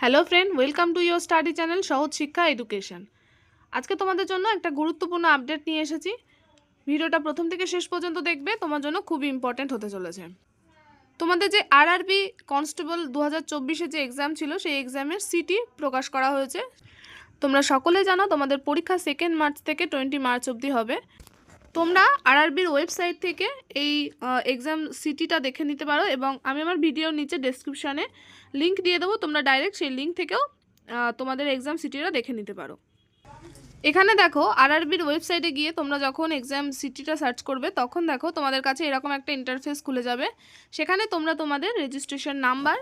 Hello friend welcome to your study channel Sahaj Shiksha education আজকে তোমাদের জন্য একটা গুরুত্বপূর্ণ আপডেট নিয়ে এসেছি। ভিডিওটা প্রথম থেকে শেষ পর্যন্ত দেখবে, তোমার জন্য খুব ইম্পর্ট্যান্ট হতে চলেছে। তোমাদের যে আর আরআরবি কনস্টেবল দু হাজার যে এক্সাম ছিল, সেই এক্সামের সিটি প্রকাশ করা হয়েছে। তোমরা সকলে জানো, তোমাদের পরীক্ষা সেকেন্ড মার্চ থেকে টোয়েন্টি মার্চ অবধি হবে। তোমরা আরআরবির ওয়েবসাইট থেকে এই এক্সাম সিটিটা দেখে নিতে পারো এবং আমি আমার ভিডিওর নিচে ডেসক্রিপশানে লিঙ্ক দিয়ে দেবো, তোমরা ডাইরেক্ট সেই লিঙ্ক থেকেও তোমাদের এক্সাম সিটিটা দেখে নিতে পারো। এখানে দেখো, আরআরবির ওয়েবসাইটে গিয়ে তোমরা যখন এক্সাম সিটিটা সার্চ করবে, তখন দেখো তোমাদের কাছে এরকম একটা ইন্টারফেস খুলে যাবে। সেখানে তোমরা তোমাদের রেজিস্ট্রেশন নাম্বার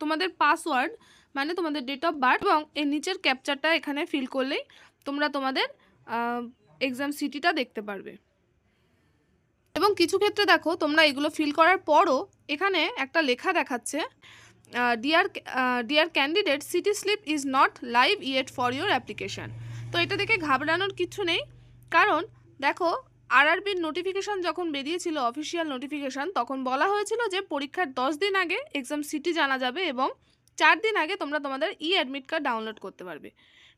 তোমাদের পাসওয়ার্ড মানে তোমাদের ডেট অফ বার্থ এবং এর নিচের ক্যাপচারটা এখানে ফিল করলেই তোমরা তোমাদের এক্সাম সিটিটা দেখতে পারবে। এবং কিছু ক্ষেত্রে দেখো, তোমরা এগুলো ফিল করার পরও এখানে একটা লেখা দেখাচ্ছে dear dear candidate city slip is not live yet for your application তো এটা দেখে ঘাবড়ানোর কিছু নেই, কারণ দেখো আরআরবির নোটিফিকেশান যখন বেরিয়েছিল অফিসিয়াল নোটিফিকেশান তখন বলা হয়েছিল যে পরীক্ষার দশ দিন আগে এক্সাম সিটি জানা যাবে এবং চার দিন আগে তোমরা তোমাদের ই অ্যাডমিট কার্ড ডাউনলোড করতে পারবে।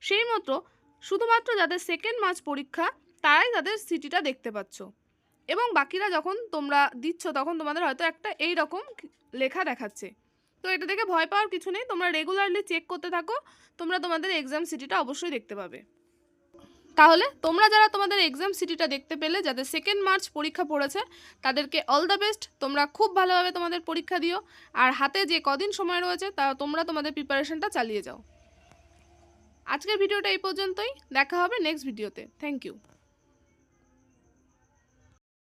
সেই মতো শুধুমাত্র যাদের সেকেন্ড মার্চ পরীক্ষা, তারাই তাদের সিটিটা দেখতে পাচ্ছ। এবং বাকিরা যখন তোমরা দিচ্ছ, তখন তোমাদের হয়তো একটা এই রকম লেখা দেখাচ্ছে। তো এটা দেখে ভয় পাওয়ার কিছু নেই। তোমরা রেগুলারলি চেক করতে থাকো। তোমরা তোমাদের এক্সাম সিটিটা অবশ্যই দেখতে পাবে। তাহলে তোমরা যারা তোমাদের এক্সাম সিটিটা দেখতে পেলে, যাদের সেকেন্ড মার্চ পরীক্ষা পড়েছে, তাদেরকে অল দ্য বেস্ট তোমরা খুব ভালোভাবে তোমাদের পরীক্ষা দিও। আর হাতে যে কদিন সময় রয়েছে, তা তোমরা তোমাদের প্রিপারেশনটা চালিয়ে যাও। আজকের ভিডিওটা এই পর্যন্তই। দেখা হবে নেক্সট ভিডিওতে থ্যাংক ইউ